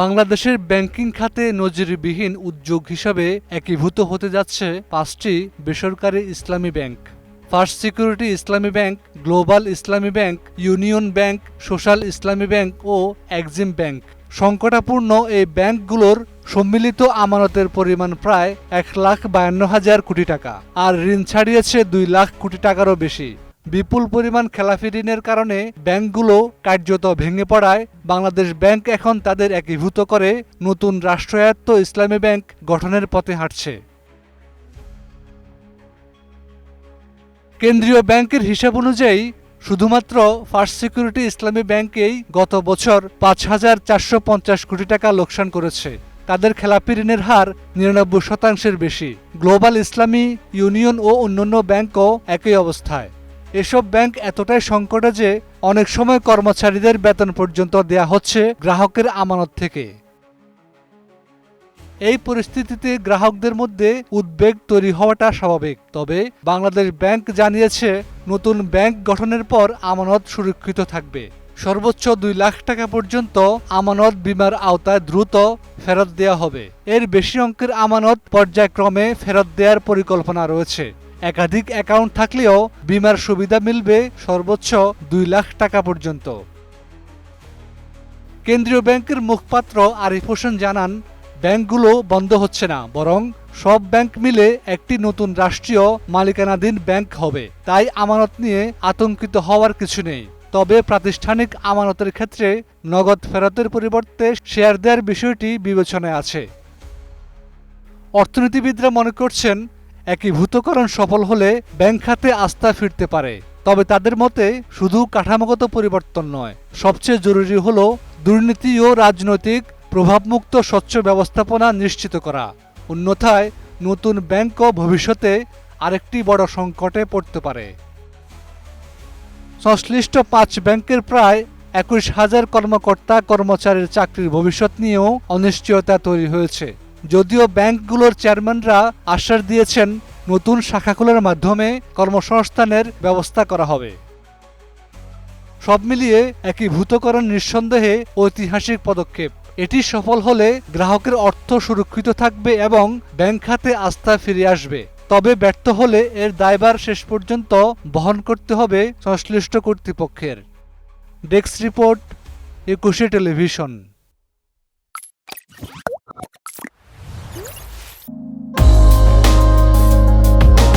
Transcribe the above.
বাংলাদেশের ব্যাংকিং খাতে নজিরবিহীন উদ্যোগ হিসাবে একীভূত হতে যাচ্ছে পাঁচটি বেসরকারি Islami Bank. First Security Islami Bank, Global Islami Bank, Union Bank, Social Islami Bank ও এক্সিম ব্যাংক। সংকটাপূর্ণ এই ব্যাংকগুলোর সম্মিলিত আমানতের পরিমাণ প্রায় এক লাখ বায়ান্ন হাজার কোটি টাকা, আর ঋণ ছাড়িয়েছে দুই লাখ কোটি টাকারও বেশি। বিপুল পরিমাণ খেলাফি ঋণের কারণে ব্যাংকগুলো কার্যত ভেঙে পড়ায়। বাংলাদেশ ব্যাংক এখন তাদের একীভূত করে। নতুন রাষ্ট্রায়ত্ত ইসলামী ব্যাংক গঠনের পথে হাঁটছে। কেন্দ্রীয় ব্যাংকের হিসাব অনুযায়ী, শুধুমাত্র ফার্স্ট সিকিউরিটি ইসলামী ব্যাংকেই গত বছর পাঁচ হাজার চারশো পঞ্চাশ কোটি টাকা লোকসান করেছে। তাদের খেলাপি ঋণের হার নিরানব্বই শতাংশের বেশি। গ্লোবাল ইসলামী, ইউনিয়ন ও অন্যান্য ব্যাংকও একই অবস্থায়। এসব ব্যাংক এতটাই সংকটে যে অনেক সময় কর্মচারীদের বেতন পর্যন্ত দেয়া হচ্ছে গ্রাহকের আমানত থেকে। এই পরিস্থিতিতে গ্রাহকদের মধ্যে উদ্বেগ তৈরি হওয়াটা স্বাভাবিক। তবে বাংলাদেশ ব্যাংক জানিয়েছে, নতুন ব্যাংক গঠনের পর আমানত সুরক্ষিত থাকবে। সর্বোচ্চ দুই লাখ টাকা পর্যন্ত আমানত বিমার আওতায় দ্রুত ফেরত দেওয়া হবে। এর বেশি অঙ্কের আমানত পর্যায়ক্রমে ফেরত দেওয়ার পরিকল্পনা রয়েছে। একাধিক অ্যাকাউন্ট থাকলেও বিমার সুবিধা মিলবে সর্বোচ্চ দুই লাখ টাকা পর্যন্ত। কেন্দ্রীয় ব্যাংকের মুখপাত্র আরিফ হোসেন জানান, ব্যাংকগুলো বন্ধ হচ্ছে না, বরং সব ব্যাংক মিলে একটি নতুন রাষ্ট্রীয় মালিকানাধীন ব্যাংক হবে। তাই আমানত নিয়ে আতঙ্কিত হওয়ার কিছু নেই। তবে প্রাতিষ্ঠানিক আমানতের ক্ষেত্রে নগদ ফেরতের পরিবর্তে শেয়ার দেওয়ার বিষয়টি বিবেচনায় আছে। অর্থনীতিবিদরা মনে করছেন একীভূতকরণ সফল হলে ব্যাংক খাতে আস্থা ফিরতে পারে। তবে তাদের মতে, শুধু কাঠামোগত পরিবর্তন নয়, সবচেয়ে জরুরি হল দুর্নীতি ও রাজনৈতিক প্রভাবমুক্ত স্বচ্ছ ব্যবস্থাপনা নিশ্চিত করা। অন্যথায়, নতুন ব্যাংকও ভবিষ্যতে আরেকটি বড় সংকটে পড়তে পারে। সংশ্লিষ্ট পাঁচ ব্যাংকের প্রায় একুশ হাজার কর্মকর্তা কর্মচারীর চাকরির ভবিষ্যৎ নিয়েও অনিশ্চয়তা তৈরি হয়েছে। যদিও ব্যাংকগুলোর চেয়ারম্যানরা আশ্বাস দিয়েছেন নতুন শাখাগুলোর মাধ্যমে কর্মসংস্থানের ব্যবস্থা করা হবে। সব মিলিয়ে একীভূতকরণ নিঃসন্দেহে ঐতিহাসিক পদক্ষেপ। এটি সফল হলে গ্রাহকের অর্থ সুরক্ষিত থাকবে এবং ব্যাংক খাতে আস্থা ফিরে আসবে। তবে ব্যর্থ হলে এর দায়ভার শেষ পর্যন্ত বহন করতে হবে সংশ্লিষ্ট কর্তৃপক্ষের। Desk report, Ekushey Television.